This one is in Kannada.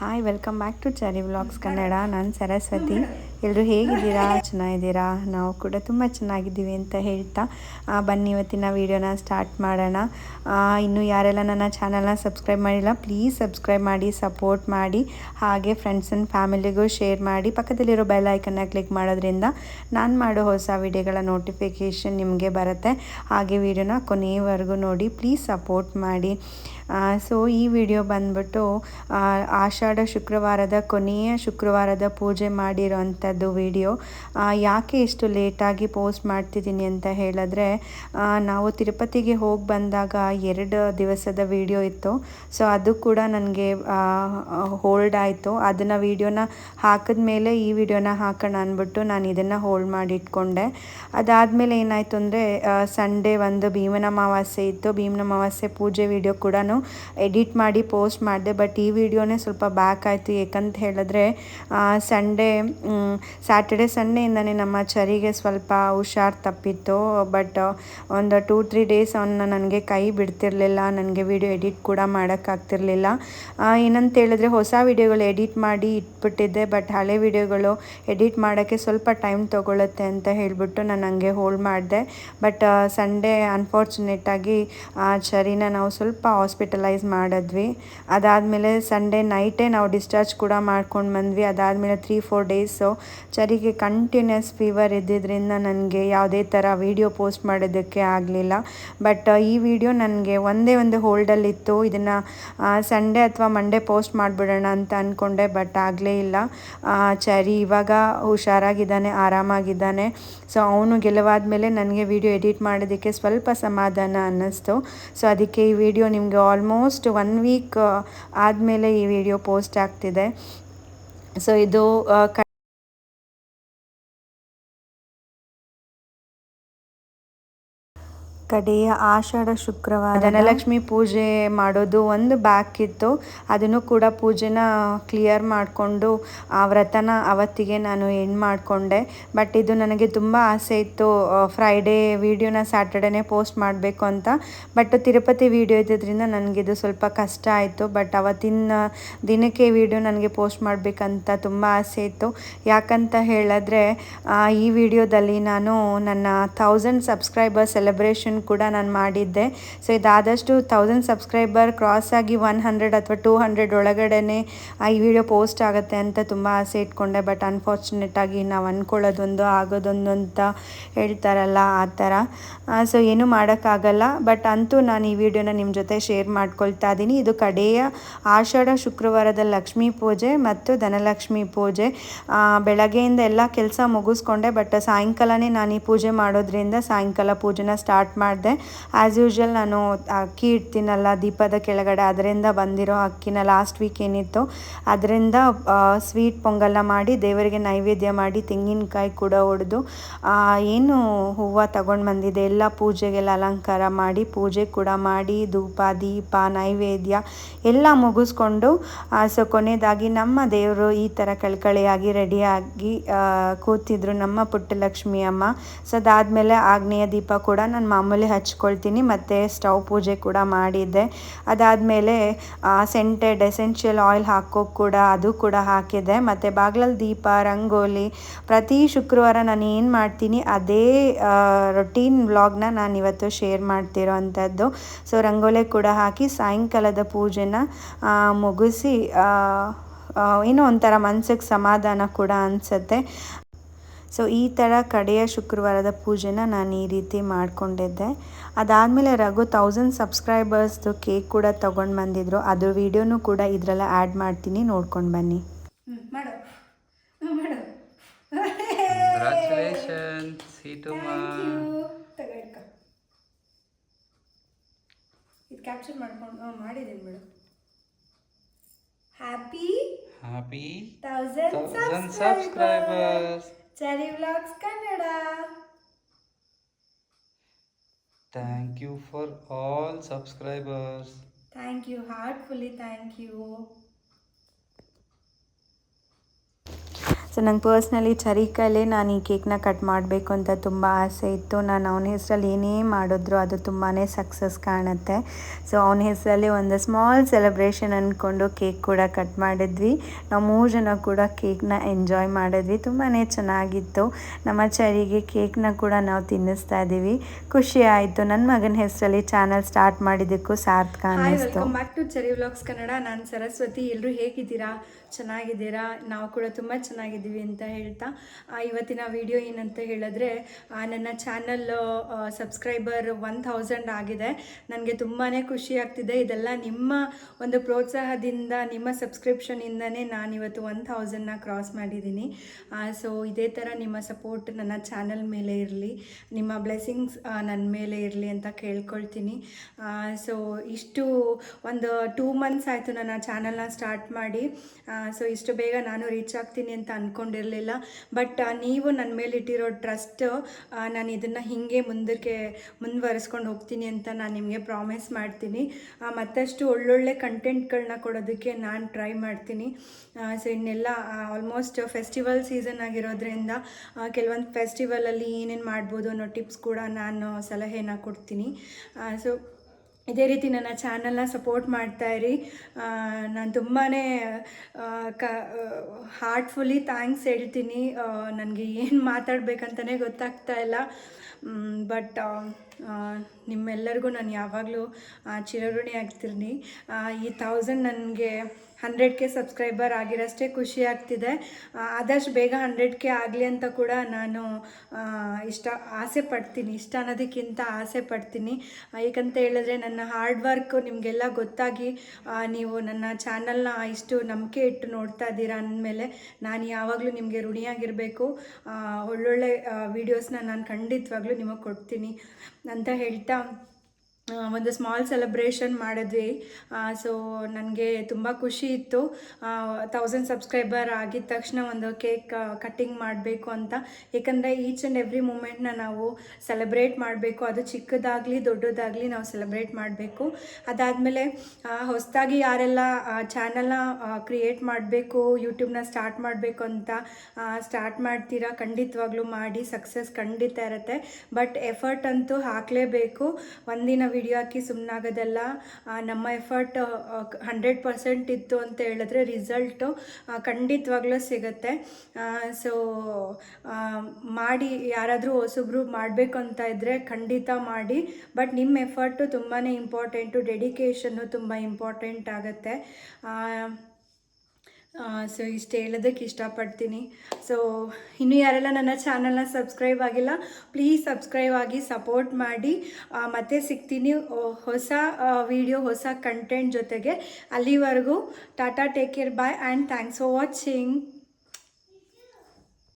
Hi welcome back to Cherry Vlogs Kannada ನಾನು ಸರಸ್ವತಿ ಎಲ್ಲರೂ ಹೇಗಿದ್ದೀರಾ ಚೆನ್ನಾಗಿದ್ದೀರಾ ನಾವು ಕೂಡ ತುಂಬ ಚೆನ್ನಾಗಿದ್ದೀವಿ ಅಂತ ಹೇಳ್ತಾ ಬನ್ನಿ ಇವತ್ತಿನ ವೀಡಿಯೋನ ಸ್ಟಾರ್ಟ್ ಮಾಡೋಣ ಇನ್ನು ಯಾರೆಲ್ಲ ನನ್ನ ಚಾನಲ್ನ ಸಬ್ಸ್ಕ್ರೈಬ್ ಮಾಡಿಲ್ಲ ಪ್ಲೀಸ್ ಸಬ್ಸ್ಕ್ರೈಬ್ ಮಾಡಿ ಸಪೋರ್ಟ್ ಮಾಡಿ ಹಾಗೆ ಫ್ರೆಂಡ್ಸ್ ಆ್ಯಂಡ್ ಫ್ಯಾಮಿಲಿಗೂ ಶೇರ್ ಮಾಡಿ ಪಕ್ಕದಲ್ಲಿರೋ ಬೆಲ್ ಕ್ಲಿಕ್ ಮಾಡೋದ್ರಿಂದ ನಾನು ಮಾಡೋ ಹೊಸ ವಿಡಿಯೋಗಳ ನೋಟಿಫಿಕೇಷನ್ ನಿಮಗೆ ಬರುತ್ತೆ ಹಾಗೆ ವಿಡಿಯೋನ ಕೊನೆಯವರೆಗೂ ನೋಡಿ ಪ್ಲೀಸ್ ಸಪೋರ್ಟ್ ಮಾಡಿ ಸೊ ಈ ವಿಡಿಯೋ ಬಂದ್ಬಿಟ್ಟು ಆಷಾಢ ಶುಕ್ರವಾರದ ಕೊನೆಯ ಶುಕ್ರವಾರದ ಪೂಜೆ ಮಾಡಿರೋಂಥ ಇರುವಂಥದ್ದು ವಿಡಿಯೋ ಯಾಕೆ ಇಷ್ಟು ಲೇಟಾಗಿ ಪೋಸ್ಟ್ ಮಾಡ್ತಿದ್ದೀನಿ ಅಂತ ಹೇಳಿದ್ರೆ ನಾವು ತಿರುಪತಿಗೆ ಹೋಗಿ ಬಂದಾಗ ಎರಡು ದಿವಸದ ವಿಡಿಯೋ ಇತ್ತು ಸೊ ಅದು ಕೂಡ ನನಗೆ ಹೋಲ್ಡ್ ಆಯಿತು ಅದನ್ನು ವಿಡಿಯೋನ ಹಾಕಿದ ಮೇಲೆ ಈ ವಿಡಿಯೋನ ಹಾಕೋಣ ಅಂದ್ಬಿಟ್ಟು ನಾನು ಇದನ್ನು ಹೋಲ್ಡ್ ಮಾಡಿಟ್ಕೊಂಡೆ ಅದಾದಮೇಲೆ ಏನಾಯಿತು ಅಂದರೆ ಸಂಡೇ ಒಂದು ಭೀಮನ ಅಮಾವಾಸ್ಯೆ ಇತ್ತು ಭೀಮನ ಅಮಾವಾಸ್ಯೆ ಪೂಜೆ ವಿಡಿಯೋ ಕೂಡ ಎಡಿಟ್ ಮಾಡಿ ಪೋಸ್ಟ್ ಮಾಡಿದೆ ಬಟ್ ಈ ವಿಡಿಯೋನೇ ಸ್ವಲ್ಪ ಬ್ಯಾಕ್ ಆಯಿತು ಏಕಂತ ಹೇಳಿದ್ರೆ ಸಂಡೇ ಸ್ಯಾಟರ್ಡೆ ಸಂಡೇಯಿಂದನೇ ನಮ್ಮ ಚರಿಗೆ ಸ್ವಲ್ಪ ಹುಷಾರು ತಪ್ಪಿತ್ತು ಬಟ್ ಒಂದು ಟೂ ತ್ರೀ ಡೇಸ್ ಅವನ್ನ ನನಗೆ ಕೈ ಬಿಡ್ತಿರಲಿಲ್ಲ ನನಗೆ ವಿಡಿಯೋ ಎಡಿಟ್ ಕೂಡ ಮಾಡೋಕ್ಕಾಗ್ತಿರ್ಲಿಲ್ಲ ಏನಂತ ಹೇಳಿದ್ರೆ ಹೊಸ ವಿಡಿಯೋಗಳು ಎಡಿಟ್ ಮಾಡಿ ಇಟ್ಬಿಟ್ಟಿದ್ದೆ ಬಟ್ ಹಳೆ ವಿಡಿಯೋಗಳು ಎಡಿಟ್ ಮಾಡೋಕ್ಕೆ ಸ್ವಲ್ಪ ಟೈಮ್ ತೊಗೊಳುತ್ತೆ ಅಂತ ಹೇಳಿಬಿಟ್ಟು ನಾನು ಹಂಗೆ ಹೋಲ್ಡ್ ಮಾಡಿದೆ ಬಟ್ ಸಂಡೇ ಅನ್ಫಾರ್ಚುನೇಟಾಗಿ ಆ ಚರಿನ ನಾವು ಸ್ವಲ್ಪ ಹಾಸ್ಪಿಟಲೈಸ್ ಮಾಡಿದ್ವಿ ಅದಾದಮೇಲೆ ಸಂಡೇ ನೈಟೇ ನಾವು ಡಿಸ್ಚಾರ್ಜ್ ಕೂಡ ಮಾಡ್ಕೊಂಡು ಬಂದ್ವಿ ಅದಾದಮೇಲೆ ತ್ರೀ ಫೋರ್ ಡೇಸು ಚರಿಗೆ ಕಂಟಿನ್ಯೂಸ್ ಫೀವರ್ ಇದ್ದಿದ್ದರಿಂದ ನನಗೆ ಯಾವುದೇ ಥರ ವೀಡಿಯೋ ಪೋಸ್ಟ್ ಮಾಡೋದಕ್ಕೆ ಆಗಲಿಲ್ಲ ಬಟ್ ಈ ವಿಡಿಯೋ ನನಗೆ ಒಂದೇ ಒಂದು ಹೋಲ್ಡಲ್ಲಿತ್ತು ಇದನ್ನು ಸಂಡೇ ಅಥವಾ ಮಂಡೇ ಪೋಸ್ಟ್ ಮಾಡಿಬಿಡೋಣ ಅಂತ ಅಂದ್ಕೊಂಡೆ ಬಟ್ ಆಗಲೇ ಇಲ್ಲ ಚರಿ ಇವಾಗ ಹುಷಾರಾಗಿದ್ದಾನೆ ಆರಾಮಾಗಿದ್ದಾನೆ ಸೊ ಅವನು ಗೆಲುವಾದ ಮೇಲೆ ನನಗೆ ವಿಡಿಯೋ ಎಡಿಟ್ ಮಾಡೋದಕ್ಕೆ ಸ್ವಲ್ಪ ಸಮಾಧಾನ ಅನ್ನಿಸ್ತು ಸೊ ಅದಕ್ಕೆ ಈ ವಿಡಿಯೋ ನಿಮಗೆ ಆಲ್ಮೋಸ್ಟ್ ಒನ್ ವೀಕ್ ಆದಮೇಲೆ ಈ ವಿಡಿಯೋ ಪೋಸ್ಟ್ ಆಗ್ತಿದೆ ಸೊ ಇದು ಕಡೆಯ ಆಷಾಢ ಶುಕ್ರವಾರ ಧನಲಕ್ಷ್ಮಿ ಪೂಜೆ ಮಾಡೋದು ಒಂದು ಬ್ಯಾಕ್ ಇತ್ತು ಅದನ್ನು ಕೂಡ ಪೂಜೆನ ಕ್ಲಿಯರ್ ಮಾಡಿಕೊಂಡು ಆ ವ್ರತನ ಅವತ್ತಿಗೆ ನಾನು ಎಂಡ್ ಮಾಡಿಕೊಂಡೆ ಬಟ್ ಇದು ನನಗೆ ತುಂಬ ಆಸೆ ಇತ್ತು ಫ್ರೈಡೇ ವಿಡಿಯೋನ ಸ್ಯಾಟರ್ಡೇನೆ ಪೋಸ್ಟ್ ಮಾಡಬೇಕು ಅಂತ ಬಟ್ ತಿರುಪತಿ ವೀಡಿಯೋ ಇದ್ದಿದ್ದರಿಂದ ನನಗಿದು ಸ್ವಲ್ಪ ಕಷ್ಟ ಆಯಿತು ಬಟ್ ಅವತ್ತಿನ ದಿನಕ್ಕೆ ವೀಡಿಯೋ ನನಗೆ ಪೋಸ್ಟ್ ಮಾಡಬೇಕಂತ ತುಂಬ ಆಸೆ ಇತ್ತು ಯಾಕಂತ ಹೇಳಿದ್ರೆ ಈ ವಿಡಿಯೋದಲ್ಲಿ ನಾನು ನನ್ನ ಥೌಸಂಡ್ ಸಬ್ಸ್ಕ್ರೈಬರ್ ಸೆಲೆಬ್ರೇಷನ್ ಕೂಡ ನಾನು ಮಾಡಿದ್ದೆ ಸೊ ಇದಾದಷ್ಟು ತೌಸಂಡ್ ಸಬ್ಸ್ಕ್ರೈಬರ್ ಕ್ರಾಸ್ ಆಗಿ ಒನ್ ಹಂಡ್ರೆಡ್ ಅಥವಾ ಟೂ ಹಂಡ್ರೆಡ್ ಒಳಗಡೆನೆ ಈ ವಿಡಿಯೋ ಪೋಸ್ಟ್ ಆಗುತ್ತೆ ಅಂತ ತುಂಬ ಆಸೆ ಇಟ್ಕೊಂಡೆ ಬಟ್ ಅನ್ಫಾರ್ಚುನೇಟಾಗಿ ನಾವು ಅಂದ್ಕೊಳ್ಳೋದೊಂದು ಆಗೋದೊಂದು ಅಂತ ಹೇಳ್ತಾರಲ್ಲ ಆ ಥರ ಸೊ ಏನೂ ಮಾಡೋಕ್ಕಾಗಲ್ಲ ಬಟ್ ಅಂತೂ ನಾನು ಈ ವಿಡಿಯೋನ ನಿಮ್ಮ ಜೊತೆ ಶೇರ್ ಮಾಡ್ಕೊಳ್ತಾ ಇದ್ದೀನಿ ಇದು ಕಡೆಯ ಆಷಾಢ ಶುಕ್ರವಾರದ ಲಕ್ಷ್ಮೀ ಪೂಜೆ ಮತ್ತು ಧನಲಕ್ಷ್ಮಿ ಪೂಜೆ ಬೆಳಗ್ಗೆಯಿಂದ ಎಲ್ಲ ಕೆಲಸ ಮುಗಿಸ್ಕೊಂಡೆ ಬಟ್ ಸಾಯಂಕಾಲನೇ ನಾನು ಈ ಪೂಜೆ ಮಾಡೋದ್ರಿಂದ ಸಾಯಂಕಾಲ ಪೂಜೆನ ಸ್ಟಾರ್ಟ್ ಮಾಡಿ ಮಾಡಿದೆ ಆ್ಯಸ್ ಯೂಶ್ವಲ್ ನಾನು ಅಕ್ಕಿ ಇಡ್ತೀನಲ್ಲ ದೀಪದ ಕೆಳಗಡೆ ಅದರಿಂದ ಬಂದಿರೋ ಅಕ್ಕಿನ ಲಾಸ್ಟ್ ವೀಕ್ ಏನಿತ್ತು ಅದರಿಂದ ಸ್ವೀಟ್ ಪೊಂಗಲ್ಲ ಮಾಡಿ ದೇವರಿಗೆ ನೈವೇದ್ಯ ಮಾಡಿ ತೆಂಗಿನಕಾಯಿ ಕೂಡ ಹೊಡೆದು ಏನು ಹೂವು ತಗೊಂಡು ಬಂದಿದೆ ಎಲ್ಲ ಪೂಜೆಗೆಲ್ಲ ಅಲಂಕಾರ ಮಾಡಿ ಪೂಜೆ ಕೂಡ ಮಾಡಿ ಧೂಪ ದೀಪ ನೈವೇದ್ಯ ಎಲ್ಲ ಮುಗಿಸ್ಕೊಂಡು ಸೊ ಕೊನೆಯದಾಗಿ ನಮ್ಮ ದೇವರು ಈ ಥರ ಕಳ್ಕಳಿಯಾಗಿ ರೆಡಿಯಾಗಿ ಕೂತಿದ್ರು ನಮ್ಮ ಪುಟ್ಟಲಕ್ಷ್ಮಿ ಅಮ್ಮ ಸೊ ಅದಾದಮೇಲೆ ಆಗ್ನೇಯ ದೀಪ ಕೂಡ ನಾನು ಮಾಮೂಲಿ ಮಾಮೂಲಿ ಹಚ್ಕೊಳ್ತೀನಿ ಮತ್ತು ಸ್ಟವ್ ಪೂಜೆ ಕೂಡ ಮಾಡಿದ್ದೆ ಅದಾದಮೇಲೆ ಸೆಂಟೆಡ್ ಎಸೆನ್ಷಿಯಲ್ ಆಯಿಲ್ ಹಾಕೋ ಕೂಡ ಅದು ಕೂಡ ಹಾಕಿದೆ ಮತ್ತು ಬಾಗ್ಲಲ್ಲಿ ದೀಪ ರಂಗೋಲಿ ಪ್ರತಿ ಶುಕ್ರವಾರ ನಾನು ಏನು ಮಾಡ್ತೀನಿ ಅದೇ ರೊಟೀನ್ ವ್ಲಾಗ್ನ ನಾನು ಇವತ್ತು ಶೇರ್ ಮಾಡ್ತಿರೋ ಅಂಥದ್ದು ಸೊ ರಂಗೋಲೆ ಕೂಡ ಹಾಕಿ ಸಾಯಂಕಾಲದ ಪೂಜೆನ ಮುಗಿಸಿ ಏನೋ ಒಂಥರ ಮನಸ್ಸಿಗೆ ಸಮಾಧಾನ ಕೂಡ ಅನಿಸುತ್ತೆ ಸೊ ಈ ಥರ ಕಡೆಯ ಶುಕ್ರವಾರದ ಪೂಜೆನ ನಾನು ಈ ರೀತಿ ಮಾಡಿಕೊಂಡಿದ್ದೆ ಅದಾದಮೇಲೆ ರಘು ತೌಸಂಡ್ ಸಬ್ಸ್ಕ್ರೈಬರ್ಸ್ದು ಕೇಕ್ ಕೂಡ ತೊಗೊಂಡು ಬಂದಿದ್ರು ಅದ್ರ ವೀಡಿಯೋನು ಕೂಡ ಇದರಲ್ಲ ಆ್ಯಡ್ ಮಾಡ್ತೀನಿ ನೋಡ್ಕೊಂಡು ಬನ್ನಿ ಕ್ಯಾಪ್ಚರ್ ಮಾಡ್ಕೊಂಡು ಮಾಡಿದ್ದೀನಿ madam happy happy thousand subscribers Chari vlogs Kannada Thank you for all subscribers. Thank you heartfully thank you so ನಂಗೆ ಪರ್ಸ್ನಲಿ ಚರಿಕಲ್ಲೇ ನಾನು ಈ ಕೇಕ್ನ ಕಟ್ ಮಾಡಬೇಕು ಅಂತ ತುಂಬ ಆಸೆ ಇತ್ತು ನಾನು ಅವನ ಹೆಸರಲ್ಲಿ ಏನೇ ಮಾಡಿದ್ರು ಅದು ತುಂಬಾ ಸಕ್ಸಸ್ ಕಾಣುತ್ತೆ ಸೊ ಅವನ ಹೆಸರಲ್ಲಿ ಒಂದು ಸ್ಮಾಲ್ ಸೆಲೆಬ್ರೇಷನ್ ಅಂದ್ಕೊಂಡು ಕೇಕ್ ಕೂಡ ಕಟ್ ಮಾಡಿದ್ವಿ ನಾವು ಮೂರು ಜನ ಕೂಡ ಕೇಕ್ನ ಎಂಜಾಯ್ ಮಾಡಿದ್ವಿ ತುಂಬಾ ಚೆನ್ನಾಗಿತ್ತು ನಮ್ಮ ಚರಿಗೆ ಕೇಕ್ನ ಕೂಡ ನಾವು ತಿನ್ನಿಸ್ತಾ ಇದ್ದೀವಿ ಖುಷಿ ಆಯಿತು ನನ್ನ ಮಗನ ಹೆಸರಲ್ಲಿ ಚಾನಲ್ ಸ್ಟಾರ್ಟ್ ಮಾಡಿದ್ದಕ್ಕೂ ಸಾರ್ಥಕ ಅನ್ನಿಸ್ತು ಬ್ಯಾಕ್ ಚರಿ ವ್ಲಾಗ್ಸ್ ಕನ್ನಡ ನಾನು ಸರಸ್ವತಿ ಎಲ್ಲರೂ ಹೇಗಿದ್ದೀರಾ ಚೆನ್ನಾಗಿದ್ದೀರಾ ನಾವು ಕೂಡ ತುಂಬ ಚೆನ್ನಾಗಿದ್ದೀವಿ ಇದ್ದೀವಿ ಅಂತ ಹೇಳ್ತಾ ಇವತ್ತಿನ ವಿಡಿಯೋ ಏನಂತ ಹೇಳಿದ್ರೆ ನನ್ನ ಚಾನಲ್ ಸಬ್ಸ್ಕ್ರೈಬರ್ ಒನ್ ಥೌಸಂಡ್ ಆಗಿದೆ ನನಗೆ ತುಂಬಾ ಖುಷಿ ಆಗ್ತಿದೆ ಇದೆಲ್ಲ ನಿಮ್ಮ ಒಂದು ಪ್ರೋತ್ಸಾಹದಿಂದ ನಿಮ್ಮ ನಾನು ಇವತ್ತು ಒನ್ ಥೌಸಂಡ್ನ ಕ್ರಾಸ್ ಮಾಡಿದ್ದೀನಿ ಸೊ ಇದೇ ಥರ ನಿಮ್ಮ ಸಪೋರ್ಟ್ ನನ್ನ ಚಾನಲ್ ಮೇಲೆ ಇರಲಿ ನಿಮ್ಮ ಬ್ಲೆಸ್ಸಿಂಗ್ಸ್ ನನ್ನ ಮೇಲೆ ಇರಲಿ ಅಂತ ಕೇಳ್ಕೊಳ್ತೀನಿ ಸೊ ಇಷ್ಟು ಒಂದು ಟೂ ಮಂತ್ಸ್ ಆಯಿತು ನನ್ನ ಚಾನಲ್ನ ಸ್ಟಾರ್ಟ್ ಮಾಡಿ ಸೊ ಇಷ್ಟು ಬೇಗ ನಾನು ರೀಚ್ ಆಗ್ತೀನಿ ಅಂತ ಅನ್ಕೊಂಡು ಅಂದ್ಕೊಂಡಿರಲಿಲ್ಲ ಬಟ್ ನೀವು ನನ್ನ ಮೇಲಿಟ್ಟಿರೋ ಟ್ರಸ್ಟ್ ನಾನು ಇದನ್ನು ಹೀಗೆ ಮುಂದಕ್ಕೆ ಮುಂದುವರಿಸ್ಕೊಂಡು ಹೋಗ್ತೀನಿ ಅಂತ ನಾನು ನಿಮಗೆ ಪ್ರಾಮಿಸ್ ಮಾಡ್ತೀನಿ ಮತ್ತಷ್ಟು ಒಳ್ಳೊಳ್ಳೆ ಕಂಟೆಂಟ್ಗಳನ್ನ ಕೊಡೋದಕ್ಕೆ ನಾನು ಟ್ರೈ ಮಾಡ್ತೀನಿ ಸೊ ಇನ್ನೆಲ್ಲ ಆಲ್ಮೋಸ್ಟ್ ಫೆಸ್ಟಿವಲ್ ಸೀಸನ್ ಆಗಿರೋದ್ರಿಂದ ಕೆಲವೊಂದು ಫೆಸ್ಟಿವಲಲ್ಲಿ ಏನೇನು ಮಾಡ್ಬೋದು ಅನ್ನೋ ಟಿಪ್ಸ್ ಕೂಡ ನಾನು ಸಲಹೆನ ಕೊಡ್ತೀನಿ ಸೊ ಇದೇ ರೀತಿ ನನ್ನ ಚಾನಲ್ನ ಸಪೋರ್ಟ್ ಮಾಡ್ತಾ ಇರಿ ನಾನು ತುಂಬಾ ಕ ಹಾರ್ಟ್ಫುಲಿ ಥ್ಯಾಂಕ್ಸ್ ಹೇಳ್ತೀನಿ ನನಗೆ ಏನು ಮಾತಾಡಬೇಕಂತಲೇ ಗೊತ್ತಾಗ್ತಾ ಇಲ್ಲ ಬಟ್ ನಿಮ್ಮೆಲ್ಲರಿಗೂ ನಾನು ಯಾವಾಗಲೂ ಚಿರಋಣಿ ಆಗ್ತಿರ್ನಿ ಈ ಥೌಸಂಡ್ ನನಗೆ ಹಂಡ್ರೆಡ್ ಕೆ ಸಬ್ಸ್ಕ್ರೈಬರ್ ಆಗಿರೋಷ್ಟೇ ಖುಷಿ ಆಗ್ತಿದೆ ಆದಷ್ಟು ಬೇಗ ಹಂಡ್ರೆಡ್ ಕೆ ಆಗಲಿ ಅಂತ ಕೂಡ ನಾನು ಇಷ್ಟ ಆಸೆ ಪಡ್ತೀನಿ ಇಷ್ಟ ಅನ್ನೋದಕ್ಕಿಂತ ಆಸೆ ಪಡ್ತೀನಿ ಏಕಂತ ಹೇಳಿದ್ರೆ ನನ್ನ ಹಾರ್ಡ್ ವರ್ಕ್ ನಿಮಗೆಲ್ಲ ಗೊತ್ತಾಗಿ ನೀವು ನನ್ನ ಚಾನಲ್ನ ಇಷ್ಟು ನಂಬಿಕೆ ಇಟ್ಟು ನೋಡ್ತಾ ಇದ್ದೀರಾ ಅಂದಮೇಲೆ ನಾನು ಯಾವಾಗಲೂ ನಿಮಗೆ ಋಣಿಯಾಗಿರಬೇಕು ಒಳ್ಳೊಳ್ಳೆ ವೀಡಿಯೋಸ್ನ ನಾನು ಖಂಡಿತವಾಗ್ಲೂ ನಿಮಗೆ ಕೊಡ್ತೀನಿ ಅಂತ ಹೇಳ್ತಾ ಒಂದು ಸ್ಮಾಲ್ ಸೆಲೆಬ್ರೇಷನ್ ಮಾಡಿದ್ವಿ ಸೊ ನನಗೆ ತುಂಬ ಖುಷಿ ಇತ್ತು ಥೌಸಂಡ್ ಸಬ್ಸ್ಕ್ರೈಬರ್ ಆಗಿದ ತಕ್ಷಣ ಒಂದು ಕೇಕ್ ಕಟ್ಟಿಂಗ್ ಮಾಡಬೇಕು ಅಂತ ಏಕೆಂದರೆ ಈಚ್ ಆ್ಯಂಡ್ ಎವ್ರಿ ಮೂಮೆಂಟ್ನ ನಾವು ಸೆಲೆಬ್ರೇಟ್ ಮಾಡಬೇಕು ಅದು ಚಿಕ್ಕದಾಗಲಿ ದೊಡ್ಡದಾಗಲಿ ನಾವು ಸೆಲೆಬ್ರೇಟ್ ಮಾಡಬೇಕು ಅದಾದಮೇಲೆ ಹೊಸದಾಗಿ ಯಾರೆಲ್ಲ ಚಾನಲ್ನ ಕ್ರಿಯೇಟ್ ಮಾಡಬೇಕು ಯೂಟ್ಯೂಬ್ನ ಸ್ಟಾರ್ಟ್ ಮಾಡಬೇಕು ಅಂತ ಸ್ಟಾರ್ಟ್ ಮಾಡ್ತೀರಾ ಖಂಡಿತವಾಗ್ಲೂ ಮಾಡಿ ಸಕ್ಸಸ್ ಖಂಡಿತ ಇರುತ್ತೆ ಬಟ್ ಎಫರ್ಟ್ ಅಂತೂ ಹಾಕಲೇಬೇಕು ಒಂದಿನ ವಿಡಿಯೋ ಹಾಕಿ ಸುಮ್ಮನಾಗೋದಲ್ಲ ನಮ್ಮ ಎಫರ್ಟ್ ಹಂಡ್ರೆಡ್ ಪರ್ಸೆಂಟ್ ಇತ್ತು ಅಂತ ಹೇಳಿದ್ರೆ ರಿಸಲ್ಟು ಖಂಡಿತವಾಗ್ಲೂ ಸಿಗುತ್ತೆ ಸೊ ಮಾಡಿ ಯಾರಾದರೂ ಹೊಸಬ್ರು ಮಾಡಬೇಕು ಅಂತ ಇದ್ದರೆ ಖಂಡಿತ ಮಾಡಿ ಬಟ್ ನಿಮ್ಮ ಎಫರ್ಟು ತುಂಬಾ ಇಂಪಾರ್ಟೆಂಟು ಡೆಡಿಕೇಶನ್ನು ತುಂಬ ಇಂಪಾರ್ಟೆಂಟ್ ಆಗುತ್ತೆ ಸೊ ಇಷ್ಟು ಹೇಳೋದಕ್ಕೆ ಇಷ್ಟಪಡ್ತೀನಿ ಸೊ ಇನ್ನೂ ಯಾರೆಲ್ಲ ನನ್ನ ಚಾನಲ್ನ ಸಬ್ಸ್ಕ್ರೈಬ್ ಆಗಿಲ್ಲ ಪ್ಲೀಸ್ ಸಬ್ಸ್ಕ್ರೈಬ್ ಆಗಿ ಸಪೋರ್ಟ್ ಮಾಡಿ ಮತ್ತೆ ಸಿಗ್ತೀನಿ ಹೊಸ ವಿಡಿಯೋ ಹೊಸ ಕಂಟೆಂಟ್ ಜೊತೆಗೆ ಅಲ್ಲಿವರೆಗೂ tata take care bye and thanks for watching